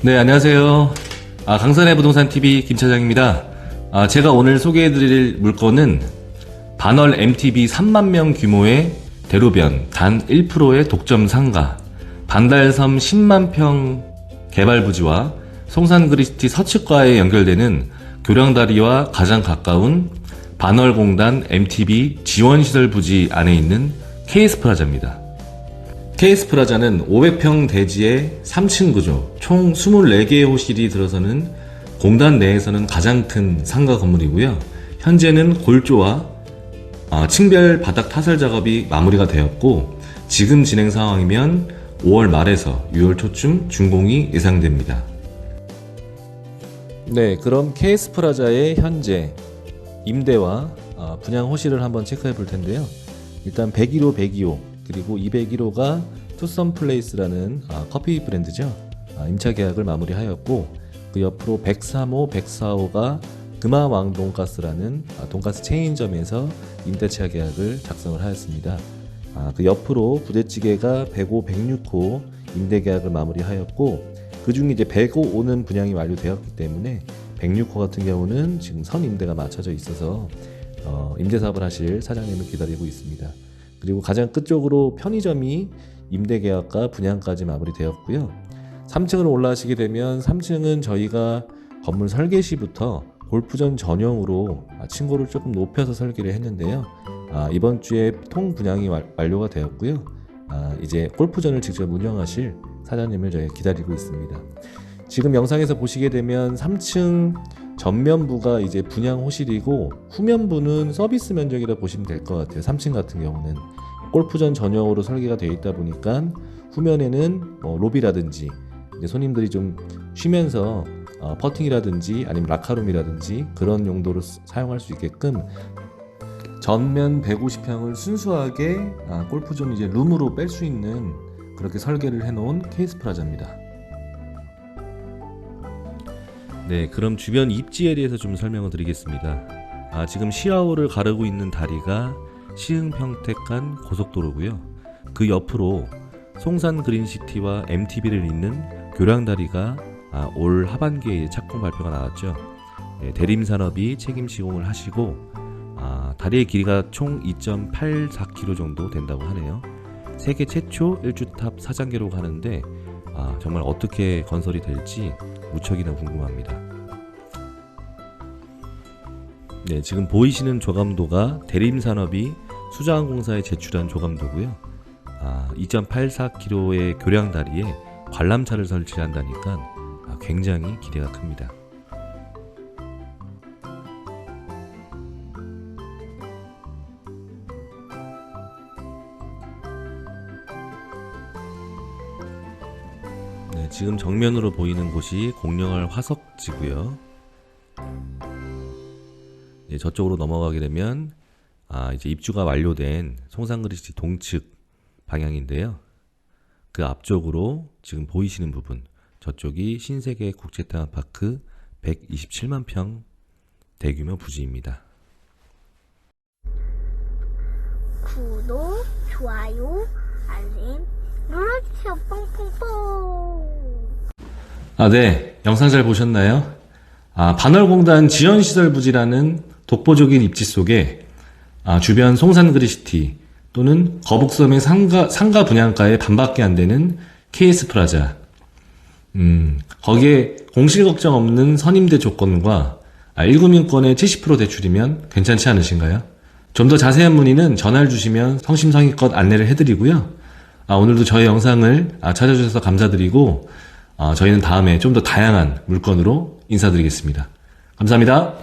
네, 안녕하세요. 아, 강산의 부동산 TV 김 차장입니다. 아, 제가 오늘 소개해드릴 물건은 반월 MTB 3만 명 규모의 대로변 단 1%의 독점 상가, 반달섬 10만 평 개발 부지와 송산 그리스티 서측과에 연결되는 교량다리와 가장 가까운 반월공단 MTB 지원시설 부지 안에 있는 KS 프라자입니다. KS 프라자는 500평 대지의 3층 구조, 총 24개의 호실이 들어서는 공단 내에서는 가장 큰 상가 건물이고요. 현재는 골조와 어, 층별 바닥 타설 작업이 마무리가 되었고 지금 진행 상황이면 5월 말에서 6월 초쯤 준공이 예상됩니다. 네, 그럼 KS 프라자의 현재 임대와 어, 분양 호실을 한번 체크해 볼 텐데요. 일단 101호, 102호 그리고 201호가 투썸 플레이스라는 아, 커피 브랜드죠. 아, 임차 계약을 마무리하였고 그 옆으로 103호, 104호가 금화왕 돈가스라는 아, 돈가스 체인점에서 임대차 계약을 작성을 하였습니다. 아, 그 옆으로 부대찌개가 105, 106호 임대 계약을 마무리하였고 그 중에 이제 105호는 분양이 완료되었기 때문에 106호 같은 경우는 지금 선 임대가 맞춰져 있어서 어, 임대 사업을 하실 사장님을 기다리고 있습니다. 그리고 가장 끝쪽으로 편의점이 임대 계약과 분양까지 마무리되었고요. 3층으로 올라가시게 되면 3층은 저희가 건물 설계 시부터 골프전 전용으로 아, 층고를 조금 높여서 설계를 했는데요. 아, 이번 주에 통 분양이 완- 완료가 되었고요. 아, 이제 골프전을 직접 운영하실 사장님을 저희 기다리고 있습니다. 지금 영상에서 보시게 되면 3층 전면부가 이제 분양 호실이고 후면부는 서비스 면적이라 보시면 될 것 같아요. 3층 같은 경우는 골프전 전용으로 설계가 되어 있다 보니까 후면에는 뭐 로비라든지 손님들이 좀 쉬면서 어, 퍼팅이라든지 아니면 라카룸이라든지 그런 용도로 쓰- 사용할 수 있게끔 전면 150평을 순수하게 아, 골프존 이제 룸으로 뺄 수 있는 그렇게 설계를 해놓은 케이스 프라자입니다. 네, 그럼 주변 입지에 대해서 좀 설명을 드리겠습니다. 아, 지금 시아오를 가르고 있는 다리가 시흥 평택 간 고속도로고요. 그 옆으로 송산 그린시티와 MTB를 잇는 교량다리가 아, 올 하반기에 착공 발표가 나왔죠. 네, 대림산업이 책임 시공을 하시고 아, 다리의 길이가 총 2.84km 정도 된다고 하네요. 세계 최초 1주탑 사장계로 가는데 아, 정말 어떻게 건설이 될지 무척이나 궁금합니다. 네, 지금 보이시는 조감도가 대림산업이 수자항공사에 제출한 조감도고요. 아, 2.84km의 교량 다리에 관람차를 설치한다니까 아, 굉장히 기대가 큽니다. 네, 지금 정면으로 보이는 곳이 공룡알 화석지고요. 네, 저쪽으로 넘어가게 되면 아, 이제 입주가 완료된 송산그리스티 동측 방향인데요. 그 앞쪽으로 지금 보이시는 부분, 저쪽이 신세계 국제테마파크 127만 평 대규모 부지입니다. 구독, 좋아요, 알림 눌러주세요. 뽕뽕뽕. 아, 네. 영상 잘 보셨나요? 아, 반월공단 지연시설 부지라는 독보적인 입지 속에 아, 주변 송산 그리시티 또는 거북섬의 상가, 상가 분양가에 반밖에 안 되는 KS 프라자. 음, 거기에 공실 걱정 없는 선임대 조건과 아, 1금융권의 70% 대출이면 괜찮지 않으신가요? 좀 더 자세한 문의는 전화를 주시면 성심성의껏 안내를 해드리고요. 아, 오늘도 저희 영상을 아, 찾아주셔서 감사드리고 아, 저희는 다음에 좀 더 다양한 물건으로 인사드리겠습니다. 감사합니다.